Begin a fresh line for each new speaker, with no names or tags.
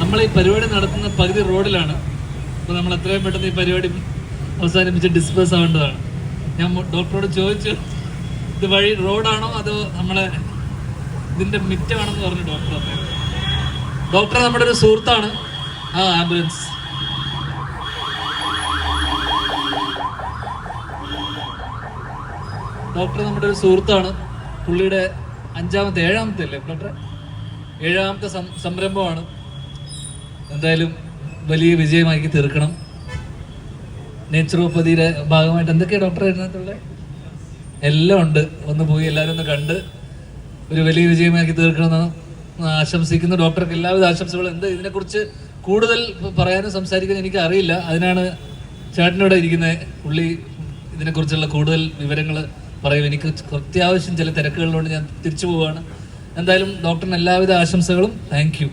നമ്മൾ ഈ പരിപാടി നടത്തുന്ന പകുതി റോഡിലാണ്. അപ്പോൾ നമ്മൾ എത്രയും പെട്ടെന്ന് ഈ പരിപാടി അവസാനിപ്പിച്ച് ഡിസ്പേഴ്സ് ആവേണ്ടതാണ്. ഞാൻ ഡോക്ടറോട് ചോദിച്ചു ഇത് വഴി റോഡാണോ അതോ നമ്മളെ ഇതിന്റെ മിറ്റമാണെന്ന് പറഞ്ഞു ഡോക്ടർ ഡോക്ടർ നമ്മുടെ ഒരു സുഹൃത്താണ്. ആ ആംബുലൻസ് ഡോക്ടർ നമ്മുടെ ഒരു സുഹൃത്താണ്. പുള്ളിയുടെ അഞ്ചാമത്തെ ഏഴാമത്തെ അല്ലേ ഡോക്ടർ ഏഴാമത്തെ സംരംഭമാണ്. എന്തായാലും വലിയ വിജയമാക്കി തീർക്കണം. നേച്ചുറോപ്പതിയുടെ ഭാഗമായിട്ട് എന്തൊക്കെയാണ് ഡോക്ടർ അതിനകത്തുള്ളത് എല്ലാം ഉണ്ട്. ഒന്ന് പോയി എല്ലാവരും ഒന്ന് കണ്ട് ഒരു വലിയ വിജയമാക്കി തീർക്കണമെന്ന് ആശംസിക്കുന്നു. ഡോക്ടർക്ക് എല്ലാവിധ ആശംസകളും. എന്ത് ഇതിനെക്കുറിച്ച് കൂടുതൽ പറയാനും സംസാരിക്കാനും എനിക്ക് അറിയില്ല അതിനാണ് ചേട്ടനോടെ ഇരിക്കുന്നത്. പുള്ളി ഇതിനെക്കുറിച്ചുള്ള കൂടുതൽ വിവരങ്ങൾ പറയും എനിക്ക് അത്യാവശ്യം ചില തിരക്കുകളിലോട് ഞാൻ തിരിച്ചു പോവുകയാണ് എന്തായാലും ഡോക്ടറിന് എല്ലാവിധ ആശംസകളും. Thank you